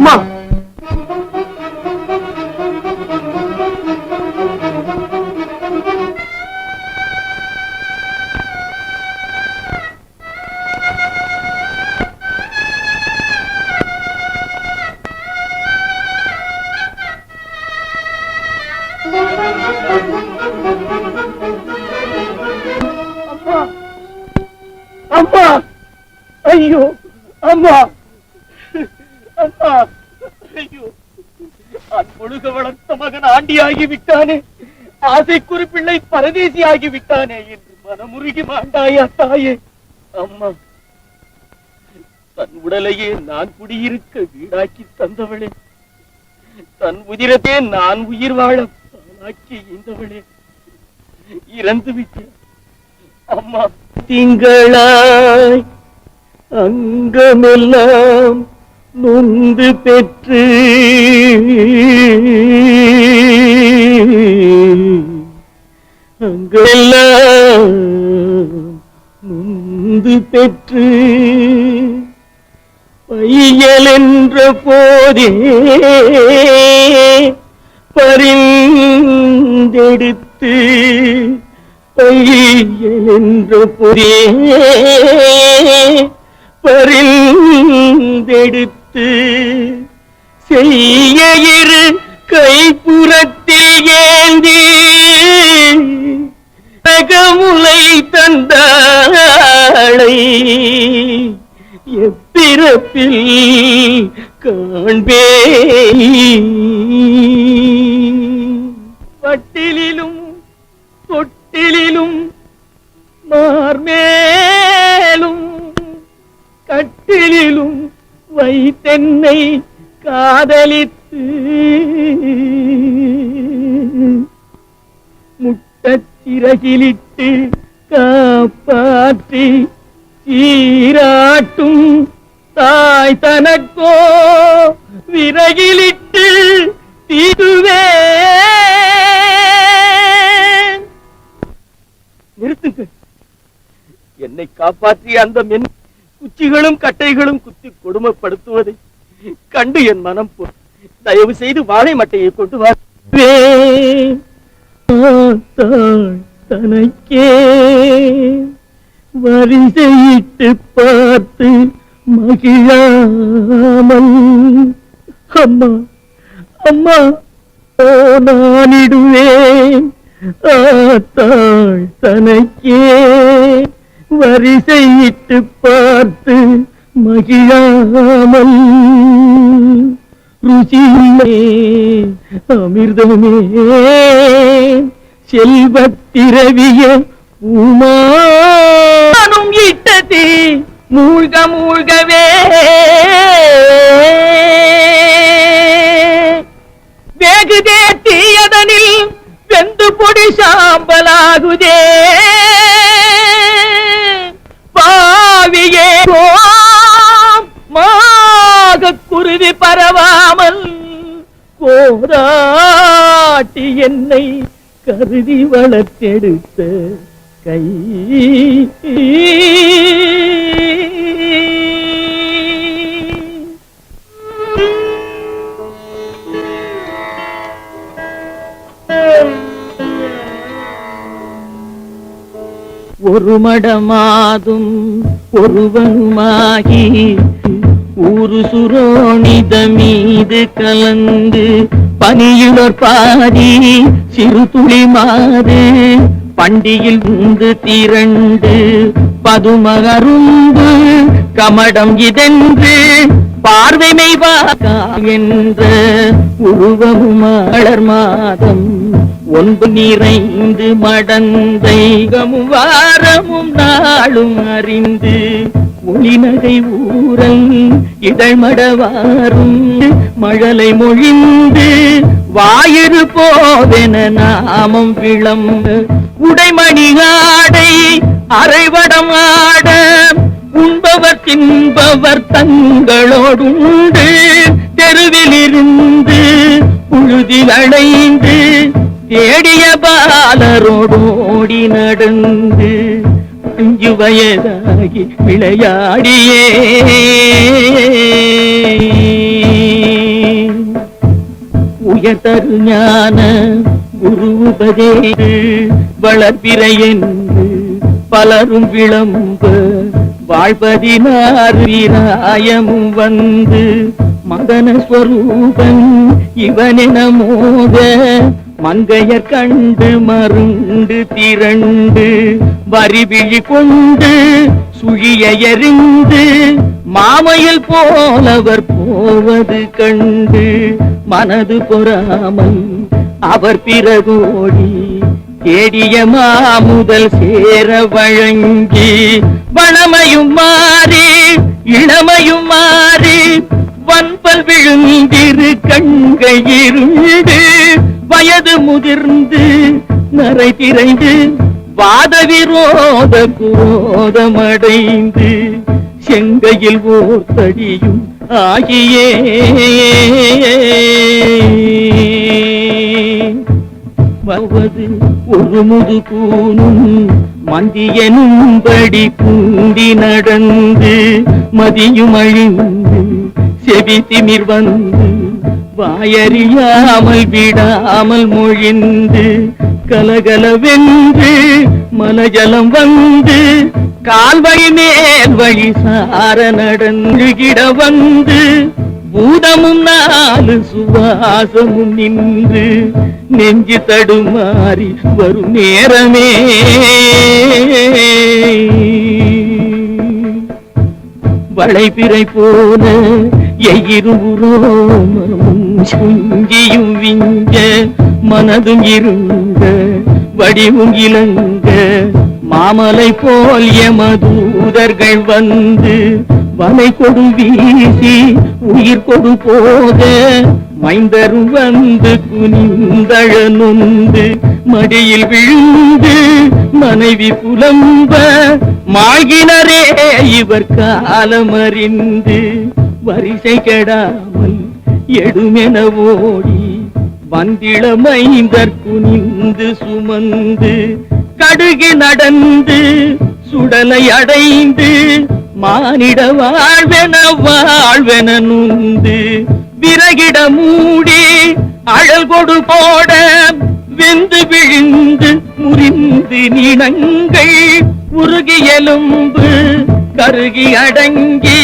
அம்மா மகன் விட்டானே ஆசைக்குறி பிள்ளை பரதேசி ஆகி விட்டானே என்று மனமுருகி மாண்டாயா தாயே. அம்மா தன் உடலையே நான் குடியிருக்க வீடாக்கி தந்தவளே. தன் உதிரத்தே நான் உயிர் வாழ தானாக்கி இந்தவளே. இறந்து விட்டேன். அம்மா திங்களாய் அங்கமெல்லாம் நொந்து பெற்று அங்கெல்லாம் முந்து பெற்று பையல் என்ற போதே பரிந்தெடுத்து பையல் என்ற போதே பரிந்தெடுத்து தாய் தனக்கோ விறகிலிட்டு தீடுவேன் நிறுத்துங்கள் என்னை காப்பாற்றிய அந்த மென் குச்சிகளும் கட்டைகளும் குத்தி கொடுமைப்படுத்துவதை கண்டு என் மனம் போ தயவு செய்து வாழை மட்டையை கொண்டு வா. தனக்கே. வரிசையிட்டு பார்த்து மகிழாமல். அம்மா அம்மா ஓ நானிடுவேன் ஆத்தாள் தனக்கே. வரிசையிட்டு பார்த்து மகிழாமல். ருசியே அமிர்தமே செல்வத்திரவிய உமானும் இட்டதே. மூழ்க மூழ்கவே. வேகுதே தீயதனில் வெந்து பொடி சாம்பலாகுதே. பாவியே மாக குருவி பரவாமல் கோராட்டி என்னை கருதி வளர்த்தெடுத்த கை. ஒரு மடமாதும் ஒருவனுமாகி ஊரு சுரோணித மீது கலந்து பனியுடற் பாதி சிறு துளி மாறு பண்டியில் உந்து திரண்டு பதுமகரும்பு கமடம் இதென்று பார்வைமை வாக்கா என்ற உருவமும் மலர் மாதம். ஒன்பு நிறைந்து மடந்தைகமும் வாரமும் நாளும் அறிந்து ஒளிநகை ஊரல் இதழ்மடவாரும் மழலை மொழிந்து வாயிறு போவென நாமம் விளம்பு. உடைமணி ஆடை அரைவடம் ஆட உண்பவர் தின்பவர் தங்களோடுண்டு தெருவிலிருந்து புழுதி அடைந்து தேடிய பாலரோடோடி நடந்து அஞ்சு வயதாகி விளையாடியே. உயர்தரு ஞான குருபதே வளர்பிறை என்று பலரும் விளம்ப வாழ்பதினார் வீராயமும் வந்து மதன ஸ்வரூபன் இவனென மோத மங்கையர் கண்டு மருண்டு திரண்டு வரிவிழி கொண்டு சுழிய எறிந்து மாமையில் போலவர் போவது கண்டு மனது பொறாமல் அவர் பிறகோடி தேடிய மாமுதல் சேர வழங்கி வளமையும் மாறி இளமையும் மாறி வன்பல் விழுந்திரு கண்கள் வயது முதிர்ந்து நரை திரைந்து வாத விரோத குரோதமடைந்து செங்கையில் ஓர் தடியும் ஆகியே. வருவது ஒரு முது மந்தியனும் படி குந்தி நடந்து மதியும் அழிந்து செவி திமிர் வந்து வாயறியாமல் விடாமல் மொழிந்து கலகலவென்று மலஜலம் வந்து கால்வழி மேல் வழி சார நடந்துகிட வந்து பூதமும் நாலு சுவாசமும் நின்று நெஞ்சு தடுமாறி வரும் நேரமே. வளைபிறை போன எயிருபுரோமனும் சுங்கியும் விஞ்ச மனதும் இருங்க வடிவும் இளங்க மாமலை போல் எமதூதர்கள் வந்து வலை கொடு வீசி உயிர் கொடு போக மைந்தரும் வந்து குனிந்தழ நொந்து மடியில் விழுந்து மனைவி புலம்ப மாகினரே இவர் காலமறிந்து வரிசை கெடாமல் எடுமென ஓடி வந்திளமைந்தற்கு நின்று சுமந்து கடுகு நடந்து சுடலை அடைந்து மானிட வாழ்வென வாழ்வென நுந்து விறகிட மூடி அழல் கொடு போட வெந்து விழுந்து முறிந்து நினங்கள் உருகியலும்பு கருகி அடங்கி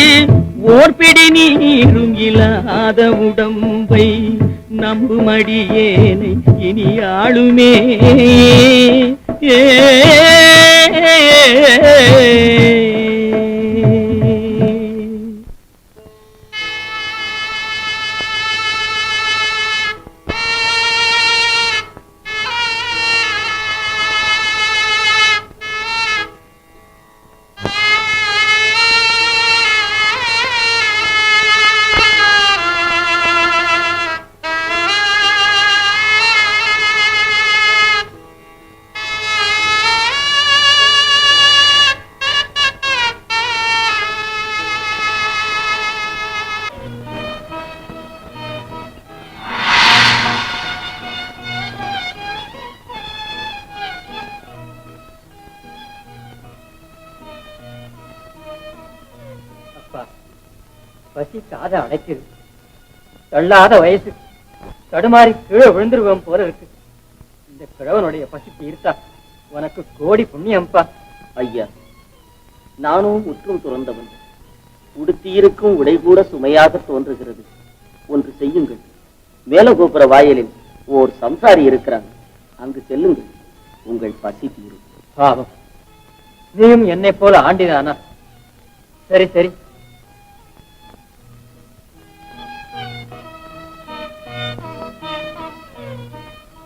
ஓர்பிடி நீரும் இல்லாத உடம்பை நம்புமடியேனை இனி ஆளுமே ஏ பசி காத அடைக்குது தள்ளாத வயசு தடுமாறி கீழே விழுந்துருவோம் போல இருக்கு. இந்த கிழவனுடைய பசிக்கு இருத்தா உனக்கு கோடி புண்ணியம்ப்பா ஐயா நானும் முற்றும் துறந்தவன். உடுத்தியிருக்கும் உடை கூட சுமையாக தோன்றுகிறது. ஒன்று செய்யுங்கள். மேலகோபுர வாயிலில் ஓர் சம்சாரி இருக்கிறான். அங்கு செல்லுங்கள். உங்கள் பசி தீரும். பாவம். நீயும் என்னை போல ஆண்டிதானா சரி சரி.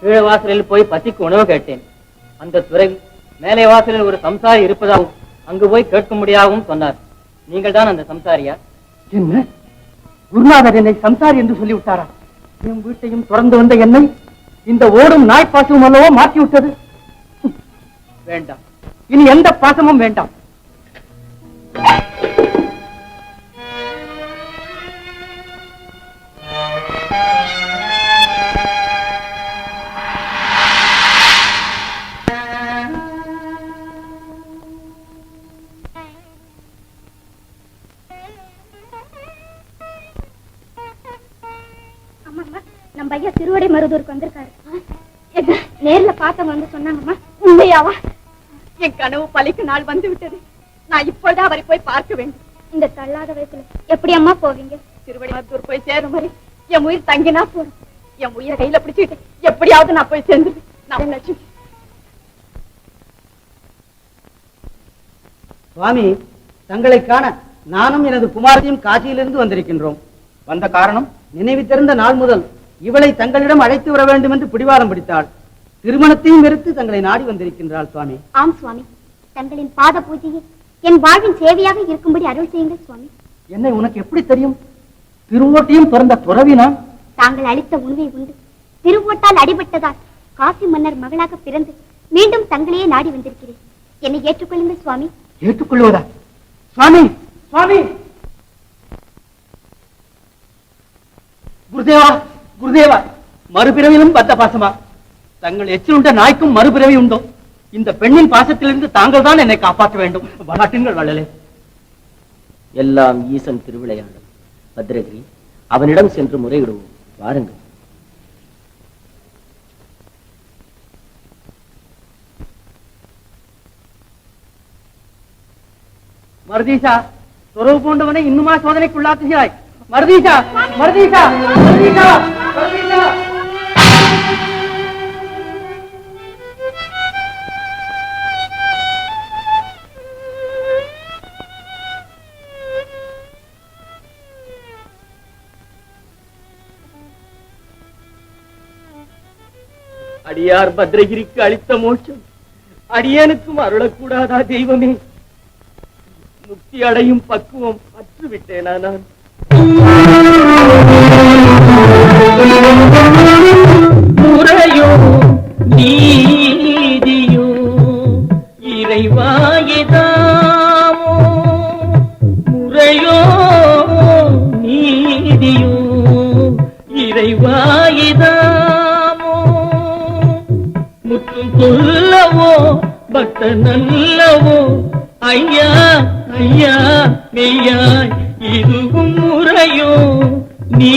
கீழே வாசலில் போய் பசிக்கு உணவு கேட்டேன். அந்த துறை மேலே வாசலில் ஒரு சம்சாரி இருப்பதாகவும் அங்கு போய் கேட்க முடியாகவும் சொன்னார். நீங்கள் தான் அந்த சம்சாரியா? என்ன? குருநாதர் என்னை சம்சாரி என்று சொல்லிவிட்டாரா? என் வீட்டையும் தொடர்ந்து வந்த என்னை இந்த ஓடும் நாய் பாசமும் அல்லவோ மாற்றி விட்டது வேண்டாம். இனி எந்த பாசமும் வேண்டாம். பார்த்தவங்க வந்து சொன்னாங்கம்மா உண்மையாவா? என் கனவு பழிக்கு நாள் வந்து விட்டது. நான் இப்பொழுது அவரை போய் பார்க்க வேண்டும். இந்த தள்ளாத வயசுல எப்படி அம்மா போவீங்க? திருவடிமத்தூர் போய் சேரும் வரை என் உயிர் தங்கினா போதும். என் உயிரை கையில பிடிச்சிட்டு எப்படியாவது நான் போய் சேர்ந்து நான் லட்சுமி. சுவாமி தங்களை காண நானும் எனது குமாரத்தையும் காசியிலிருந்து வந்திருக்கின்றோம். வந்த காரணம் நினைவு தெரிந்த நாள் முதல் இவளை தங்களிடம் அழைத்து வர வேண்டும் என்று பிடிவாரம் பிடித்தாள். திருமணத்தையும் வெறுத்து தங்களை நாடி வந்திருக்கின்றாள் சுவாமி. ஆம் சுவாமி. தங்களின் பாத பூஜையை என் வாழ்வின் சேவையாக இருக்கும்படி அருள் செய்யுங்கள் சுவாமி. என்னை உனக்கு எப்படி தெரியும்? திருவோட்டியும் பிறந்த துறவி நான் தாங்கள் அளித்த உணவை உண்டு. திருவோட்டால் அடிபட்டதால் காசி மன்னர் மகளாக பிறந்து மீண்டும் தங்களையே நாடி வந்திருக்கிறேன். என்னை ஏற்றுக்கொள்ளுங்கள் சுவாமி. ஏற்றுக்கொள்வதா சுவாமி சுவாமி! குருதேவா குருதேவா! மறுபிறவிலும் பத்த பாசமா? தங்கள் எச்சிலுண்ட நாய்க்கும் மறுபிறவி உண்டோ? இந்த பெண்ணின் பாசத்திலிருந்து தாங்கள் தான் என்னை காப்பாற்ற வேண்டும். வளாட்டுங்கள் வள்ளலே. எல்லாம் ஈசன் திருவிளையாடல். பத்ரகிரி அவனிடம் சென்று முறையிடுவோம். வாருங்கள். மருதீஷா துறவு போன்றவனை இன்னுமா சோதனைக்குள்ளாக்குகிறாய்? மருதீஷா மருதீஷா மருதீஷா! அடியார் பத்ரகிரிக்கு அளித்த மோட்சம். அடியனுக்கும் அருளக்கூடாதா தெய்வமே? முக்தி அடையும் பக்குவம் அற்றுவிட்டேனா நான்? முறையோ பக்த நல்லவோ ஐயா ஐயா மெய்யாய் இதுவும் முறையோ நீ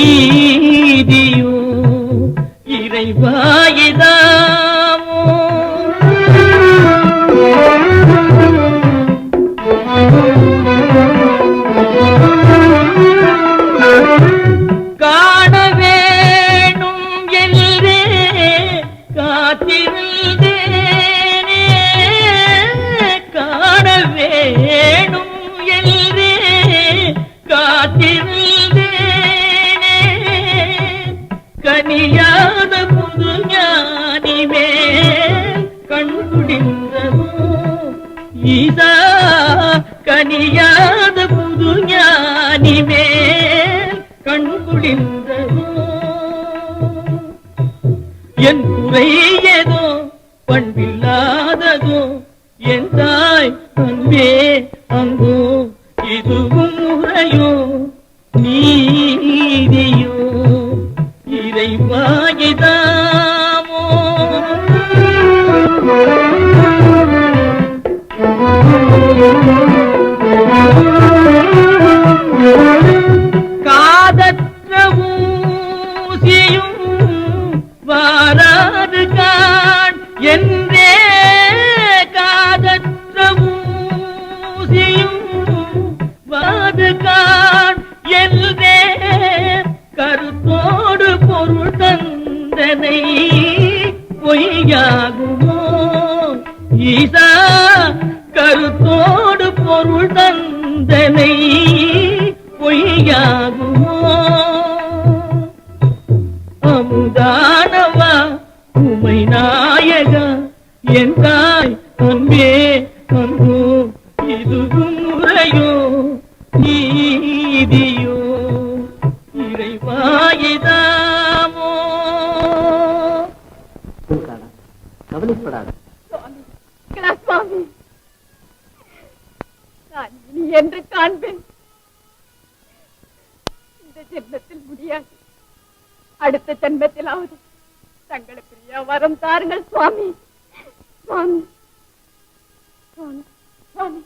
என் குறை ஏதோ பண்பில்லாததோ என் தாய் அன்பே அங்கோ. கதை பொய்யாகுமோ? ஈசா கருத்தோடு பொருள் தந்த இந்த ஜென்மத்தில் முடியாது. அடுத்த ஜென்மத்திலாவது தங்களுக்கு பிரியா வரம் தாருங்கள் சுவாமி. சுவாமி. சுவாமி. சுவாமி.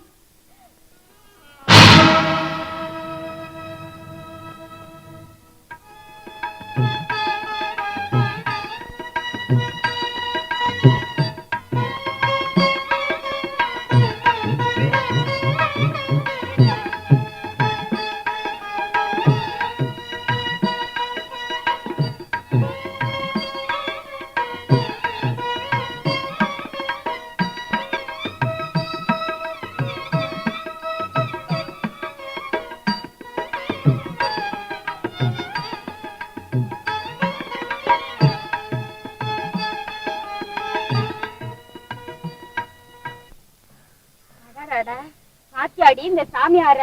சாமியார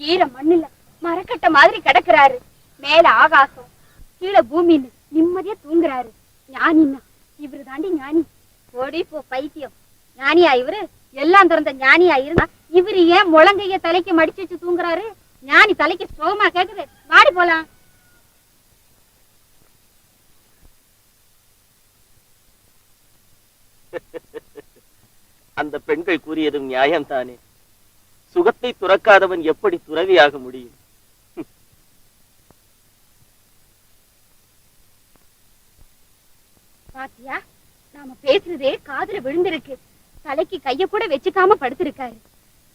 ஈர மண்ணுல மரக்கட்ட மாதிரி கிடக்குறாரு. மேல ஆகாசம் கீழே பூமின்னு நிம்மதியா தூங்குறாரு. ஞானின்னா இவரு தாண்டி ஞானி. ஓடி போ பைத்தியம். ஞானியா இவரு? எல்லாம் திறந்த ஞானியா இருந்தா இவரு ஏன் முழங்கைய தலைக்கு மடிச்சு வச்சு தூங்குறாரு? ஞானி தலைக்கு சுகமா கேக்குது. வாடி போலாம். அந்த பெண்கள் கூறியதும் நியாயம்தானே? சுகத்தை துறக்காதவன் எப்படி துறவியாக முடியும்? பாத்தியா நாம பேசுறதே காதுல விழுந்திருக்கு. தலைக்கு கைய கூட வச்சுக்காம படுத்திருக்காரு.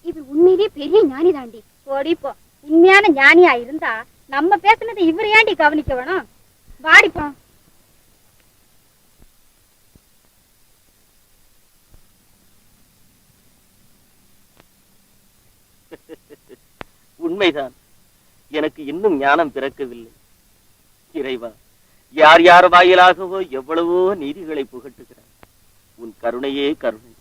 இவர் உண்மையிலேயே பெரிய ஞானி தாண்டி ஓடிப்போ உண்மையான ஞானியா இருந்தா நம்ம பேசுனதை இவர் ஏண்டி கவனிக்க வேணும். வாடிப்போம் உண்மைதான். எனக்கு இன்னும் ஞானம் பிறக்கவில்லை. இறைவா யார் யார் வாயிலாகவோ எவ்வளவோ நீதிகளை புகட்டுகிறார் உன் கருணையே கருணை.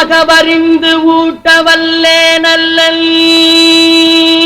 மகவறிந்து ஊட்டவல்லே நல்லல். வாழால்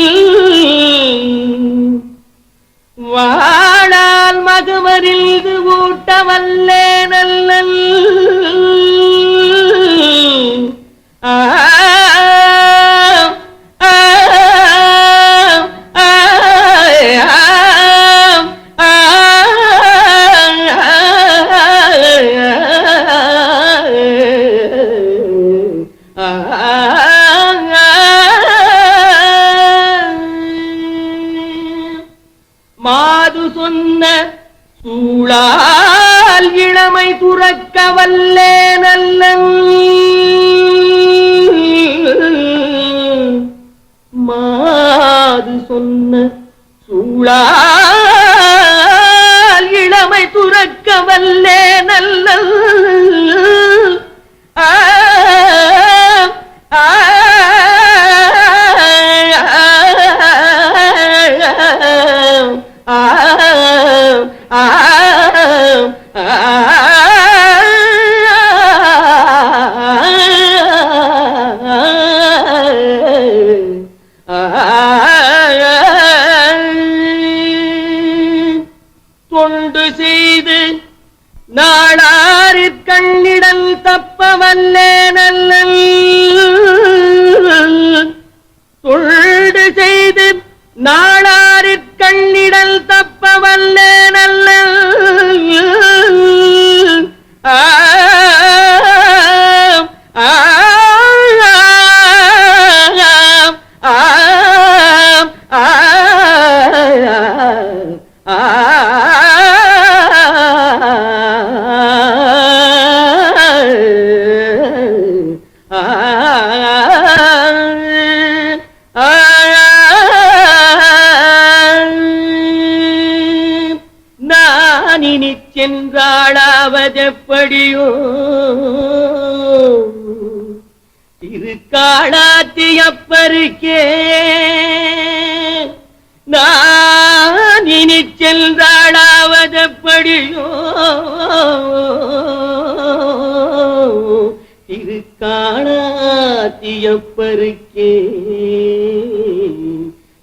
அப்பருக்கே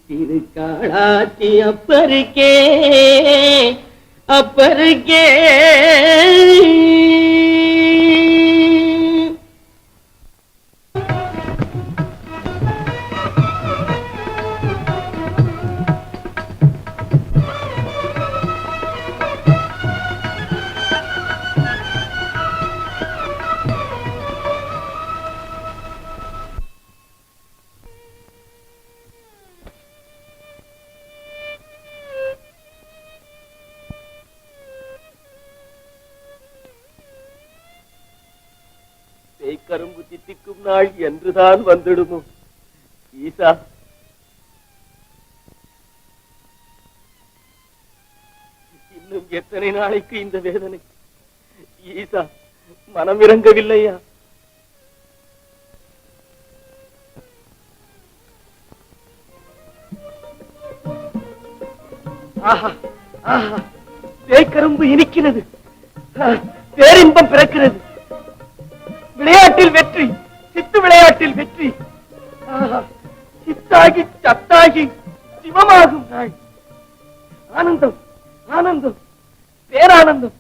திருக்காளாத்தியப்பருக்கே அப்பருக்கே அப்பருக்கே நாள் என்றுதான் வந்துடுமோ? ஈசா. இன்னும் எத்தனை நாளைக்கு இந்த வேதனை? ஈசா மனம் இறங்கவில்லையா தேய்கரும்பு இனிக்கிறது. பேரின்பம் பிறக்கிறது. விளையாட்டில் வெற்றி. சித்து விளையாட்டில் வெற்றி. சித்தாகி சத்தாகி சிவமாகும் நாய். ஆனந்தம் ஆனந்தம் பேரானந்தம்.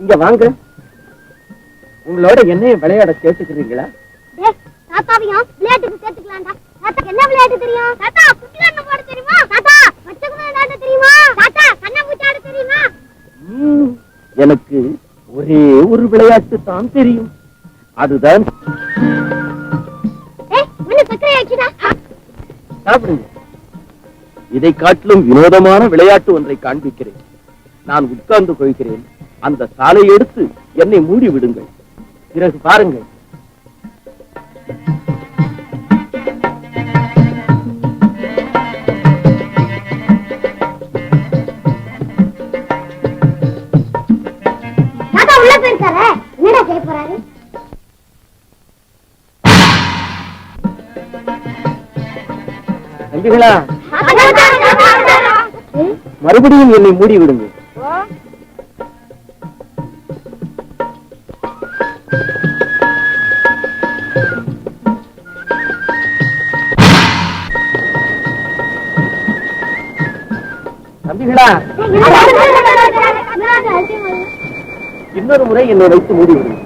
இங்க வாங்க. உங்களோட என்னையும் விளையாட சேர்த்துக்கிறீங்களா டேய், தாத்தாவையும் விளையாட்டுக்கு சேர்த்துக்கலாம்டா. தாத்தா என்ன விளையாட்டு தெரியும்? தாத்தா குட்டிலாட்டம் போட தெரியுமா? தாத்தா மச்சகுதிரை விளையாட தெரியுமா? தாத்தா கண்ணாமூச்சி ஆட தெரியுமா? ம், எனக்கு ஒரே ஒரு விளையாட்டு தான் தெரியும். அதுதான் சாப்பிடுங்க. இதை காட்டிலும் வினோதமான விளையாட்டு ஒன்றை காண்பிக்கிறேன். நான் உட்கார்ந்து கொள்கிறேன். அந்த சாலை எடுத்து என்னை மூடி விடுங்கள் பிறகு பாருங்கள். மறுபடியும் என்னை மூடி விடுங்கள் இன்னொரு முறை என்னை வைத்து மூடிவிடும்